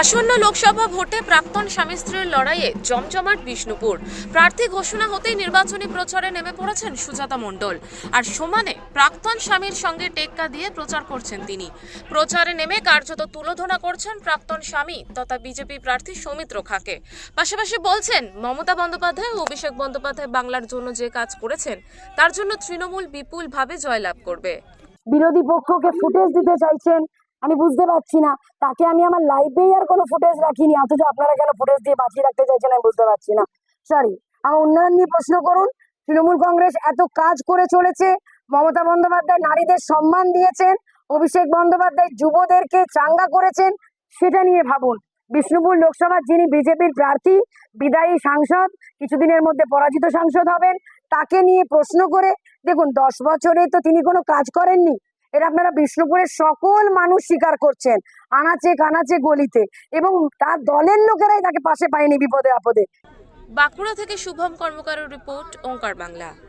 আসন্ন লোকসভা ভোটে প্রাক্তন স্বামী স্ত্রীর লড়াইয়ে জমজমাট বিষ্ণুপুর। প্রার্থী ঘোষণা হতেই নির্বাচনী প্রচারে নেমে পড়েছেন সুজাতা মণ্ডল। আর সমানে প্রাক্তন স্বামীর সঙ্গে টেক্কা দিয়ে প্রচার করছেন তিনি। প্রচারে নেমে কার্যত তুলোধনা করছেন প্রাক্তন স্বামী তথা বিজেপি প্রার্থী সৌমিত্র খাকে। পাশাপাশি বলছেন, মমতা বন্দ্যোপাধ্যায় ও অভিষেক বন্দ্যোপাধ্যায় বাংলার জন্য যে কাজ করেছেন, তার জন্য তৃণমূল বিপুলভাবে জয়লাভ করবে। বিরোধী পক্ষকে ফুটেজ দিতে চাইছেন আমি বুঝতে পারছি না। তাকে আমি আমার লাইফেই আর কোনো ফুটেজ রাখিনি, অথচ আপনারা কেন ফুটেজ দিয়ে বাঁচিয়ে রাখতে চাইছেন আমি বুঝতে পারছি না। সরি আমার উন্নয়ন নিয়ে প্রশ্ন করুন। তৃণমূল কংগ্রেস এত কাজ করে চলেছে, মমতা বন্দ্যোপাধ্যায় নারীদের সম্মান দিয়েছেন, অভিষেক বন্দ্যোপাধ্যায় যুবদেরকে চাঙ্গা করেছেন, সেটা নিয়ে ভাবুন। বিষ্ণুপুর লোকসভার যিনি বিজেপির প্রার্থী, বিদায়ী সাংসদ, কিছুদিনের মধ্যে পরাজিত সাংসদ হবেন, তাকে নিয়ে প্রশ্ন করে, দেখুন, দশ বছরে তো তিনি কোনো কাজ করেননি এটা আপনারা বিষ্ণুপুরের সকল মানুষ স্বীকার করছেন, আনাচে কানাচে গলিতে এবং তার দলের লোকেরাই তাকে পাশে পায়নি বিপদে আপদে। বাঁকুড়া থেকে শুভম কর্মকার রিপোর্ট, ওঙ্কার বাংলা।